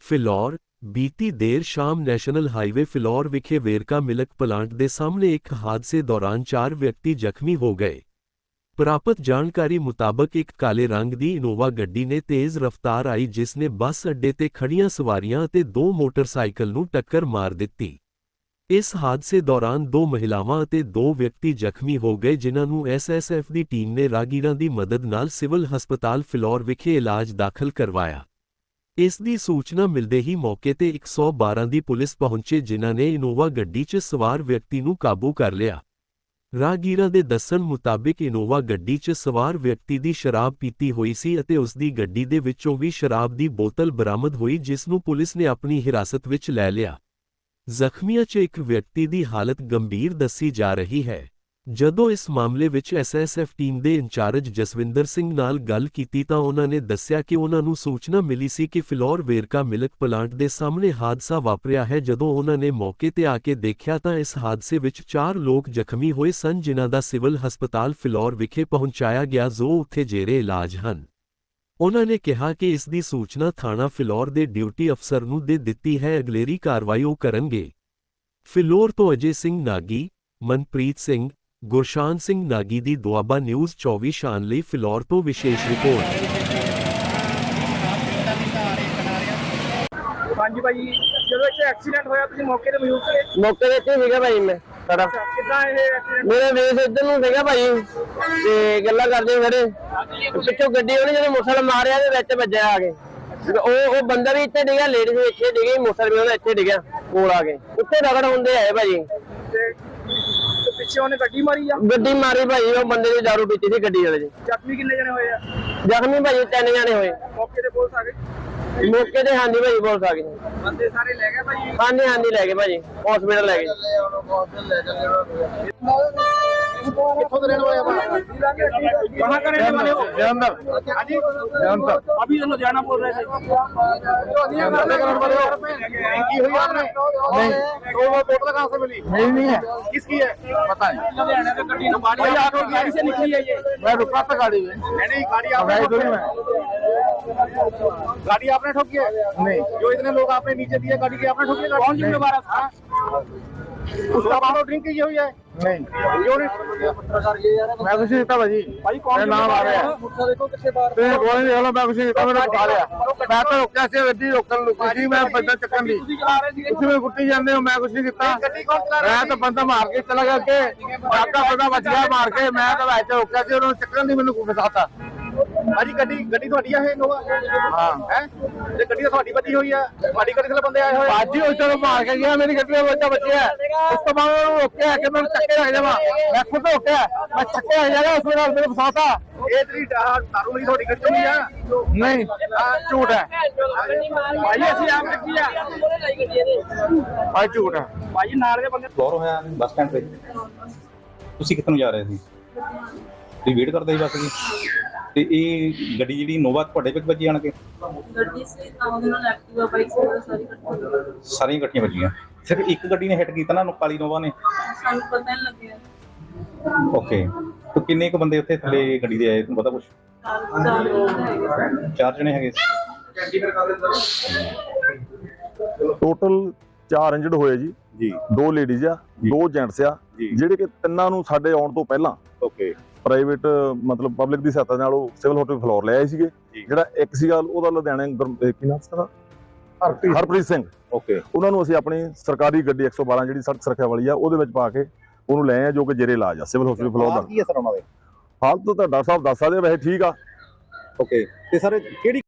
ਫਿਲੌਰ, ਬੀਤੀ ਦੇਰ ਸ਼ਾਮ ਨੈਸ਼ਨਲ ਹਾਈਵੇ ਫਿਲੌਰ ਵਿਖੇ ਵੇਰਕਾ ਮਿਲਕ ਪਲਾਂਟ ਦੇ ਸਾਹਮਣੇ ਇੱਕ ਹਾਦਸੇ ਦੌਰਾਨ ਚਾਰ ਵਿਅਕਤੀ ਜ਼ਖਮੀ ਹੋ ਗਏ। ਪ੍ਰਾਪਤ ਜਾਣਕਾਰੀ ਮੁਤਾਬਕ ਇੱਕ ਕਾਲੇ ਰੰਗ ਦੀ ਇਨੋਵਾ ਗੱਡੀ ਨੇ ਤੇਜ਼ ਰਫ਼ਤਾਰ ਆਈ ਜਿਸ ਨੇ ਬੱਸ ਅੱਡੇ ਤੇ ਖੜੀਆਂ ਸਵਾਰੀਆਂ ਅਤੇ ਦੋ ਮੋਟਰਸਾਈਕਲ ਨੂੰ ਟੱਕਰ ਮਾਰ ਦਿੱਤੀ। ਇਸ ਹਾਦਸੇ ਦੌਰਾਨ ਦੋ ਮਹਿਲਾਵਾਂ ਅਤੇ ਦੋ ਵਿਅਕਤੀ ਜ਼ਖਮੀ ਹੋ ਗਏ, ਜਿਨ੍ਹਾਂ ਨੂੰ ਐਸਐਸਐਫ ਦੀ ਟੀਮ ਨੇ ਰਾਗੀਰਾਂ ਦੀ ਮਦਦ ਨਾਲ ਸਿਵਲ ਹਸਪਤਾਲ ਫਿਲੌਰ ਵਿਖੇ ਇਲਾਜ ਦਾਖਲ ਕਰਵਾਇਆ। ਇਸ ਦੀ ਸੂਚਨਾ ਮਿਲਦੇ ਹੀ ਮੌਕੇ ਤੇ 112 ਦੀ ਪੁਲਿਸ ਪਹੁੰਚੇ, ਜਿਨ੍ਹਾਂ ਨੇ ਇਨੋਵਾ ਗੱਡੀ 'ਚ ਸਵਾਰ ਵਿਅਕਤੀ ਨੂੰ ਕਾਬੂ ਕਰ ਲਿਆ। ਰਾਗੀਰਾਂ ਦੇ ਦੱਸਣ ਮੁਤਾਬਿਕ, ਇਨੋਵਾ ਗੱਡੀ 'ਚ ਸਵਾਰ ਵਿਅਕਤੀ ਦੀ ਸ਼ਰਾਬ ਪੀਤੀ ਹੋਈ ਸੀ ਅਤੇ ਉਸ ਦੀ ਗੱਡੀ ਦੇ ਵਿੱਚੋਂ ਵੀ ਸ਼ਰਾਬ ਦੀ ਬੋਤਲ ਬਰਾਮਦ ਹੋਈ, ਜਿਸ ਨੂੰ ਪੁਲਿਸ ਨੇ ਆਪਣੀ ਹਿਰਾਸਤ ਵਿੱਚ ਲੈ ਲਿਆ। ਜ਼ਖਮੀਆਂ 'ਚ ਇੱਕ ਵਿਅਕਤੀ ਦੀ ਹਾਲਤ ਗੰਭੀਰ ਦੱਸੀ ਜਾ ਰਹੀ ਹੈ। ਜਦੋਂ ਇਸ ਮਾਮਲੇ ਵਿੱਚ ਐਸਐਸਐਫ ਟੀਮ ਦੇ ਇੰਚਾਰਜ ਜਸਵਿੰਦਰ ਸਿੰਘ ਨਾਲ ਗੱਲ ਕੀਤੀ ਤਾਂ ਉਹਨਾਂ ਨੇ ਦੱਸਿਆ ਕਿ ਉਹਨਾਂ ਨੂੰ ਸੂਚਨਾ ਮਿਲੀ ਸੀ ਕਿ ਫਿਲੌਰ ਵੇਰਕਾ ਮਿਲਕ ਪਲਾਂਟ ਦੇ ਸਾਹਮਣੇ ਹਾਦਸਾ ਵਾਪਰਿਆ ਹੈ। ਜਦੋਂ ਉਹਨਾਂ ਨੇ ਮੌਕੇ ਤੇ ਆ ਕੇ ਦੇਖਿਆ ਤਾਂ ਇਸ ਹਾਦਸੇ ਵਿੱਚ ਚਾਰ ਲੋਕ ਜ਼ਖਮੀ ਹੋਏ ਸਨ, ਜਿਨ੍ਹਾਂ ਦਾ ਸਿਵਲ ਹਸਪਤਾਲ ਫਿਲੌਰ ਵਿਖੇ ਪਹੁੰਚਾਇਆ ਗਿਆ, ਜੋ ਉੱਥੇ ਜੇਰੇ ਇਲਾਜ ਹਨ। ਉਹਨਾਂ ਨੇ ਕਿਹਾ ਕਿ ਇਸ ਦੀ ਸੂਚਨਾ ਥਾਣਾ ਫਿਲੌਰ ਦੇ ਡਿਊਟੀ ਅਫਸਰ ਨੂੰ ਦੇ ਦਿੱਤੀ ਹੈ ਅਗਲੇਰੀ ਕਾਰਵਾਈ ਉਹ ਕਰਨਗੇ। ਫਿਲੌਰ ਤੋਂ ਅਜੇ ਸਿੰਘ ਨਾਗੀ ਮਨਪ੍ਰੀਤ ਸਿੰਘ ਗੁਰਸ਼ਾਨ ਸਿੰਘ ਨਾਗੀ ਦੀ ਦੁਆਬਾ ਨਿਊਜ਼ 24 ਸ਼ਾਨ ਲਈ ਫਿਲੌਰ ਤੋਂ ਵਿਸ਼ੇਸ਼ ਰਿਪੋਰਟ। ਹਾਂਜੀ ਭਾਈ ਜਦੋਂ ਇੱਥੇ ਐਕਸੀਡੈਂਟ ਹੋਇਆ ਤੁਸੀਂ ਮੌਕੇ ਤੇ ਮੌਜੂਦ ਸੀਗੇ? ਮੌਕੇ ਤੇ ਸੀਗਾ ਭਾਈ ਮੈਂ। ਸਾਡਾ। ਕਿੱਦਾਂ ਇਹ ਮੇਰੇ ਵੇਸ ਇੱਧਰ ਨੂੰ ਸੀਗਾ ਭਾਈ ਤੇ ਗੱਲਾਂ ਕਰਦੇ ਤੇ ਪਿੱਛੋਂ ਗੱਡੀ ਉਹਨੇ ਜਦੋਂ ਮੋਟਰਸਾਈਕਲ ਮਾਰਿਆ ਤੇ ਵਿੱਚ ਵੱਜਿਆ ਆ ਕੇ। ਤੇ ਉਹ ਉਹ ਬੰਦਾ ਵੀ ਇੱਥੇ ਡਿੱਗਾ ਲੇਡੀਜ਼ ਵੀ ਇੱਥੇ ਡਿੱਗੀ ਮੋਟਰਸਾਈਕਲ ਵੀ ਉਹਦਾ ਇੱਥੇ ਡਿੱਗਿਆ ਕੋਲ ਆ ਕੇ। ਉੱਥੇ ਰਗੜ ਹੁੰਦੇ ਆਏ ਭਾਜੀ ਤੇ ਤੇ ਪਿੱਛੇ ਉਹਨੇ ਗੱਡੀ ਮਾਰੀ ਆ? ਗੱਡੀ ਮਾਰੀ ਭਾਈ ਉਹ ਬੰਦੇ ਦੀ ਦਾਰੂ ਪੀਤੀ ਸੀ ਗੱਡੀ ਵਾਲੇ ਦੀ। ਜ਼ਖਮੀ ਕਿੰਨੇ ਜਣੇ ਹੋਏ ਆ? ਜ਼ਖਮੀ ਭਾਈ ਤਿੰਨ ਜਾਣੇ ਹੋਏ। ਮੌਕੇ ਤੇ ਪੁਲਿਸ ਆ ਗਈ? ਮੌਕੇ ਤੇ ਹਾਂਜੀ ਭਾਈ ਬੋਲ ਸਕਦੇ ਬੰਦੇ ਸਾਰੇ ਲੈ ਗਏ ਭਾਈ ਹਾਂਜੀ ਹਾਂਜੀ ਲੈ ਗਏ ਭਾਜੀ ਹਸਪੀਟਲ ਲੈ ਗਏ ਕਿੱਥੋਂ ਦੇ ਰਹਿਣ ਵਾਲੇ ਆ ਕਹਾਂ ਕਰੇ ਰਹਿਣ ਵਾਲੇ ਹੋ ਜਲੰਧਰ ਹਾਂਜੀ ਜਲੰਧਰ अभी तो लुधियाना बोल रहे थे की हुई आपने नहीं तो वो बोतल कहाँ से मिली नहीं नहीं है किसकी है पता नहीं लुधियाना से गड्डी भाई आपकी गाड़ी से निकली है ये मैं रुका था गाड़ी में नहीं गाड़ी आपने भाई ठोकी दूरी है। में गाड़ी आपने ठोकी है नहीं जो इतने लोग आपने नीचे दिए गाड़ी की आपने ठोकी है कौन जिम्मेवार था उसका बालो ड्रिंक की हुई है नहीं क्यों नहीं मैं कुछ नहीं था भाजी भाई कौन मेरा नाम आ रहा है मुझसे देखो किससे बात ਤੇ ਗੋਲੀ ਦੇ ਹਲੋ ਮੈਂ ਕੁਛ ਨਹੀਂ ਕੀਤਾ ਮੈਨੂੰ ਬੁਖਾ ਲਿਆ ਮੈਂ ਤਾਂ ਰੁਕਿਆ ਸੀ ਗੱਡੀ ਰੋਕਣ ਨੂੰ ਸੀ ਮੈਂ ਬੰਦਾ ਚੱਕਣ ਦੀ ਤੁਸੀਂ ਚਲਾ ਰਹੇ ਸੀਗੇ ਤੁਸੀਂ ਮੈਨੂੰ ਕੁੱਟੀ ਜਾਂਦੇ ਹੋ ਮੈਂ ਕੁਛ ਨਹੀਂ ਕੀਤਾ ਗੱਡੀ ਕੌਣ ਚਲਾ ਰਿਹਾ ਮੈਂ ਤਾਂ ਬੰਦਾ ਮਾਰ ਕੇ ਚਲਾ ਗਿਆ ਅੱਗੇ ਆਪਦਾ ਬੰਦਾ ਬਚ ਗਿਆ ਮਾਰ ਕੇ ਮੈਂ ਤਾਂ ਵਿੱਚ ਰੁਕਿਆ ਸੀ ਉਹਨੂੰ ਚੱਕਣ ਦੀ ਮੈਨੂੰ ਫਸਾਤਾ ਭਾਜੀ ਗੱਡੀ ਗੱਡੀ ਤੁਹਾਡੀ ਆ ਇਹ ਨੋਵਾ? ਹਾਂ। ਹੈ? ਤੇ ਗੱਡੀ ਤਾਂ ਤੁਹਾਡੀ ਵੱਜੀ ਹੋਈ ਆ ਤੁਹਾਡੀ ਗੱਡੀ ਥੱਲੇ ਬੰਦੇ ਆਏ ਹੋਏ ਆ। ਬਾਜੀ ਉਸ ਤੋਂ ਮਾਰ ਕੇ ਗਿਆ ਮੇਰੀ ਗੱਡੀ ਦਾ ਬੱਚਾ ਬਚਿਆ। ਉਸ ਤੋਂ ਬਾਅਦ ਉਹਨੂੰ ਰੋਕਿਆ ਕਿ ਮੈਨੂੰ ਚੱਕੇ ਰੱਖ ਜਾਵਾਂ ਮੈਂ ਖੁਦ ਰੋਕਿਆ ਮੈਂ ਚੱਕੇ ਰੱਖ ਜਾਗਾ ਉਸ ਨਾਲ ਮੈਨੂੰ ਫਸਾਤਾ। ਇਹ ਤੇਰੀ ਦਾਰੂ ਮੇਰੀ ਤੁਹਾਡੀ ਗੱਡੀ ਨਹੀਂ ਆ? ਨਹੀਂ ਆਹ ਝੂਠ ਹੈ। ਭਾਈ ਅਸੀਂ ਆਪ ਲੱਗੀ ਆ। ਆ ਝੂਠ ਹੈ। ਭਾਈ ਨਾਲ ਦੇ ਬੰਦੇ ਫਲੋਰ ਹੋਇਆ ਬੱਸ ਸਟੈਂਡ ਤੇ। ਤੁਸੀਂ ਕਿੱਥੇ ਨੂੰ ਜਾ ਰਹੇ ਸੀ? ਤੁਸੀਂ ਵੇਟ ਕਰਦੇ ਸੀ ਬੱਸ ਦੀ ਤੇ ਇਹ ਗੱਡੀ ਜਿਹੜੀ ਨੋਵਾ ਤੁਹਾਡੇ ਵਿੱਚ ਵੱਜੀ ਆਣ ਕੇ? ਗੱਡੀ ਸੀ ਤਾਂ ਉਹਦੇ ਨਾਲ ਐਕਟਿਵਾ ਬਾਈਕ ਸੀ ਸਾਰੀ ਇਕੱਠੀ। ਸਾਰੀਆਂ ਇਕੱਠੀਆਂ ਵੱਜੀਆਂ। ਸਿਰਫ ਇੱਕ ਗੱਡੀ ਨੇ ਹਿੱਟ ਕੀਤਾ ਨਾ ਕਾਲੀ ਨੋਵਾ ਨੇ? ਸਾਨੂੰ ਪਤਾ ਨਹੀਂ ਲੱਗਿਆ। ਓਕੇ ਤੇ ਕਿੰਨੇ ਕੁ ਬੰਦੇ ਉੱਥੇ ਥੱਲੇ ਗੱਡੀ ਦੇ ਆਏ? ਤੁਹਾਨੂੰ ਪਤਾ ਕੁਛ? ਚਾਰ ਚਾਰ ਲੋਕ ਹੈਗੇ ਚਾਰ ਜਣੇ ਹੈਗੇ ਸੀ? ਟੋਟਲ 4 ਇੰਜਰਡ ਹੋਏ ਜੀ। ਜੀ। ਦੋ ਲੇਡੀਜ਼ ਆ ਦੋ ਜੈਂਟਸ ਆ ਜੀ। ਜਿਹੜੇ ਕਿ ਤਿੰਨਾਂ ਨੂੰ ਸਾਡੇ ਆਉਣ ਤੋਂ ਪਹਿਲਾਂ ਓਕੇ ਪ੍ਰਾਈਵੇਟ ਮਤਲਬ ਪਬਲਿਕ ਦੀ ਸਹਾਇਤਾ ਨਾਲ ਉਹ ਸਿਵਲ ਹਸਪੀਟਲ ਫਲੋਰ ਲੈ ਆਏ ਸੀਗੇ। ਜਿਹੜਾ ਇੱਕ ਸੀਗਾ ਉਹਦਾ ਲੁਧਿਆਣੇ ਕੀ ਨਾਮ ਸੀ ਹਰਪ੍ਰੀਤ। ਹਰਪ੍ਰੀਤ ਸਿੰਘ। ਓਕੇ ਉਹਨਾਂ ਨੂੰ ਅਸੀਂ ਆਪਣੀ ਸਰਕਾਰੀ ਗੱਡੀ 112 ਜਿਹੜੀ ਸੜਕ ਸੁਰੱਖਿਆ ਵਾਲੀ ਆ ਉਹਦੇ ਵਿੱਚ ਪਾ ਕੇ ਉਹਨੂੰ ਲੈ ਆਏ ਜੋ ਕਿ ਜੇਰੇ ਇਲਾਜ ਆ ਸਿਵਲ ਹਸਪੀਟਲ ਫਲੋਰ ਦਾ। ਕੀ ਹੈ ਸਰ ਉਹਨਾਂ ਦੇ? ਹਾਲਤ ਤਾਂ ਡਾਕਟਰ ਸਾਹਿਬ ਦੱਸ ਸਕਦੇ ਵੈਸੇ ਠੀਕ ਆ। ਓਕੇ ਤੇ ਸਰ ਕਿਹੜੀ